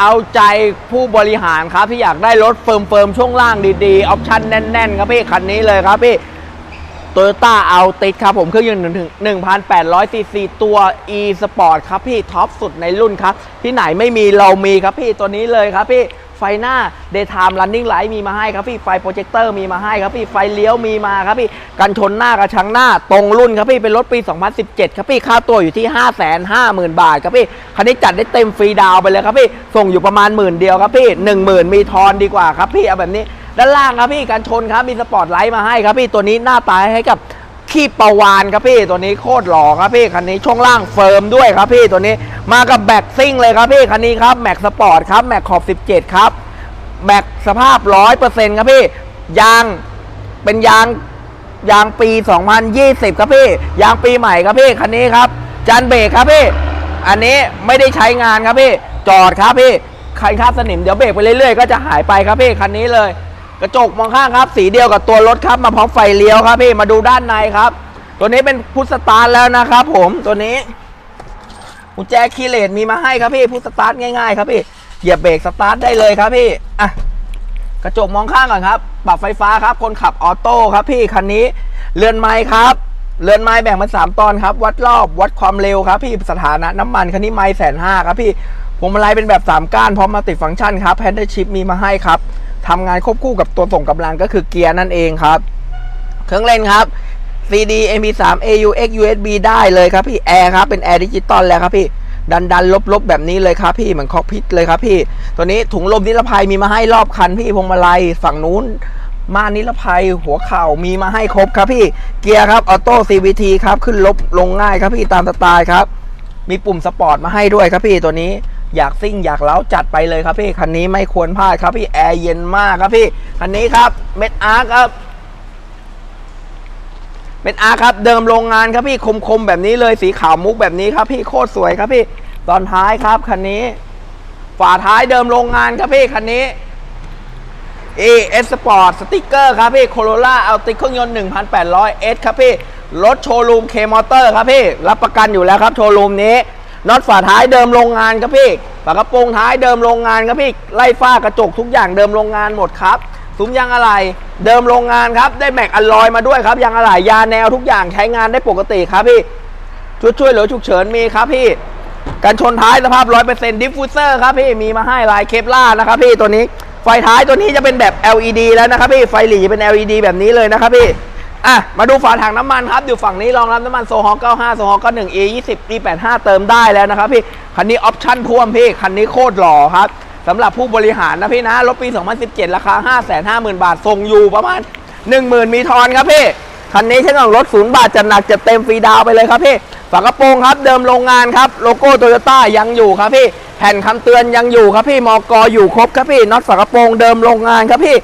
เอาใจผู้บริหารครับที่อยากได้รถเฟิร์มๆช่วงล่างดีๆ ออปชั่นแน่น ๆ ครับพี่ คันนี้เลยครับพี่โตโยต้าเอาติดครับผมเครื่องยนต์ถึง1,800ซีซีตัว e sport ครับพี่ท็อปสุดในรุ่นครับ ที่ไหนไม่มีเรามีครับพี่ตัวนี้เลยครับพี่ ไฟหน้า daytime running light มีมาให้ครับพี่ไฟโปรเจคเตอร์มีมาให้ครับพี่ไฟเลี้ยวมีมาครับพี่กันชนหน้ากระชังหน้าตรงรุ่นครับพี่เป็นรถปี 2017 ครับพี่ค่าตัวอยู่ที่ 550,000 บาทครับพี่คันนี้จัดได้เต็มฟรีดาวไปเลยครับพี่ส่งอยู่ประมาณหมื่นเดียวครับพี่ 10,000 มีทอนดีกว่าครับพี่เอาแบบนี้ด้านล่างครับพี่กันชนครับมีสปอร์ตไลท์มาให้ครับพี่ตัวนี้หน้าตาให้กับ ขี้ปลาวานครับพี่ตัวนี้โคตรหล่อครับพี่คันนี้ช่วงล่างเฟิร์มด้วยครับพี่ตัวนี้มากับแบ็กซิ่งเลยครับพี่คันนี้ครับแม็กสปอร์ตครับแม็กขอบ 17 ครับแม็กสภาพ100%ครับพี่ยางเป็นยางยางปี 2020 ครับพี่ยางปีใหม่ครับพี่คันนี้ครับจานเบรกครับพี่ อันนี้ไม่ได้ใช้งานครับพี่จอดครับพี่คันคาบสนิมเดี๋ยวเบรกไปเรื่อยๆก็จะหายไปครับพี่คันนี้เลย กระจกมองข้างครับ สีเดียวกับตัวรถครับ มาพร้อมไฟเลี้ยวครับพี่มาดูด้านในครับ ตัวนี้เป็นพุทสตาร์ทแล้วนะครับ ผมตัวนี้กุญแจคีเลสมีมาให้ครับพี่พุทสตาร์ทง่ายๆ ครับพี่เหยียบเบรกสตาร์ทได้เลยครับพี่อะกระจกมองข้างก่อนครับ ปรับไฟฟ้าครับ คนขับออโต้ครับพี่คันนี้เรือนไม้ครับเรือนไม้แบ่งเป็นสามตอนครับ วัดรอบวัดความเร็วครับ พี่สถานะน้ำมันคันนี้ไม้แสนห้าครับพี่พวงมาลัยเป็นแบบสามก้านพร้อมมาติดฟังก์ชันครับแพนเดอร์ชิพมีมาให้ครับ ทำงานควบคู่กับตัวส่งกำลังก็คือเกียร์นั่นเองครับ เครื่องเล่นครับ CD MP3 AUX USB ได้เลยครับพี่แอร์ครับเป็นแอร์ดิจิตอลแล้วครับพี่ดันดันลบลบแบบนี้เลยครับพี่เหมือนคอกพิทเลยครับพี่ ตัวนี้ถุงลมนิรภัยมีมาให้รอบคันพี่พวงมาลัยฝั่งนู้นม่านนิรภัยหัวเข่ามีมาให้ครบครับพี่ เกียร์ครับออโต้ CVT ครับขึ้นลบลงง่ายครับพี่ตามสไตล์ครับ มีปุ่มสปอร์ตมาให้ด้วยครับพี่ตัวนี้ อยากซิ่งอยากเล้าจัดไปเลยครับพี่คันนี้ไม่ควรพลาดครับพี่แอร์เย็นมากครับพี่คันนี้ครับเม็ดอาร์ครับเม็ดอาร์ครับเดิมโรงงานครับพี่คมๆแบบนี้เลยสีขาวมุกแบบนี้ครับพี่โคตรสวยครับพี่ ตอนท้ายครับคันนี้ฝาท้ายเดิมโรงงานครับพี่คันนี้เอเอสปอร์ตสติกเกอร์ครับพี่โคโรล่าเอาติดเครื่องยนต์ 1,800 S ครับพี่ รถโชว์รูมเคมอเตอร์ครับพี่ รับประกันอยู่แล้วครับโชว์รูมนี้ น็อตฝาท้ายเดิมโรงงานครับพี่ฝากระโปรงท้ายเดิมโรงงานครับพี่ไล่ฝ้ากระจกทุกอย่างเดิมโรงงานหมดครับซุ้มยางอะไหล่เดิมโรงงานครับได้แม็กอลลอยมาด้วยครับยางอะไหล่ยาแนวทุกอย่างใช้งานได้ปกติครับพี่ช่วยช่วยเหลือฉุกเฉินมีครับพี่กันชนท้ายสภาพ 100%ดิฟฟูเซอร์ครับพี่มีมาให้ลายเคปล่านะครับพี่ตัวนี้ไฟท้ายตัวนี้จะเป็นแบบ LED แล้วนะครับพี่ไฟหลีเป็น LED แบบนี้เลยนะครับพี่ อะมาดูฝาถังน้ำมันครับ อยู่ฝั่งนี้รองรับน้ำมันโซฮอล95 โซฮอล91 E 20 E 85เติมได้แล้วนะครับพี่ คันนี้ออปชั่นท่วมพี่ คันนี้โคตรหล่อครับสำหรับผู้บริหารนะพี่นะ รถปี 2017 ราคา 550,000 บาทส่งอยู่ประมาณ 10,000 มีทอนครับพี่ คันนี้ใช้ของรถศูนย์บาทจัดหนักจัดเต็มฟรีดาวไปเลยครับพี่ ฝากระโปรงครับ เดิมโรงงานครับ โลโก้โตโยต้ายังอยู่ครับพี่ แผ่นคำเตือนยังอยู่ครับพี่ มอกออยู่ครบครับพี่ น็อตฝากระโปรงเดิมโรงงานครับพี่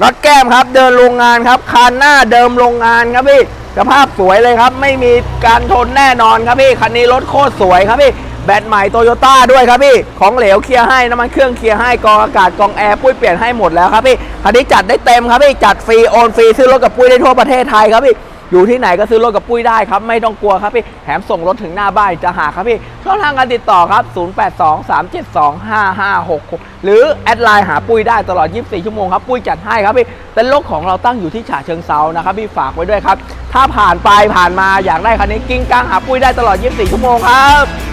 น็อตแก้มครับเดินโรงงานครับคันหน้าเดิมโรงงานครับพี่สภาพสวยเลยครับ ไม่มีการทนแน่นอนครับพี่คันนี้รถโคตรสวยครับพี่แบตใหม่โตโยต้าด้วยครับพี่ ของเหลวเคลียร์ให้น้ำมันเครื่องเคลียร์ให้กองอากาศกองแอร์ปุ้ยเปลี่ยนให้หมดแล้วครับพี่คันนี้จัดได้เต็มครับพี่จัดฟรีโอนฟรีซื้อรถกับปุ้ยได้ทั่วประเทศไทยครับพี่ อยู่ที่ไหนก็ซื้อรถกับปุ้ยได้ครับ ไม่ต้องกลัวครับพี่แถมส่งรถถึงหน้าบ้านจะหาครับพี่ช่องทางการติดต่อครับ 0823725566 หรือแอดไลน์หาปุ้ยได้ตลอด 24 ชั่วโมงครับปุ้ยจัดให้ครับพี่เต็นรถของเราตั้งอยู่ที่ฉะเชิงเซานะครับพี่ฝากไว้ด้วยครับ ถ้าผ่านไปผ่านมาอยากได้คันนี้กิ้งก้างหาปุ้ยได้ตลอด 24 ชั่วโมงครับ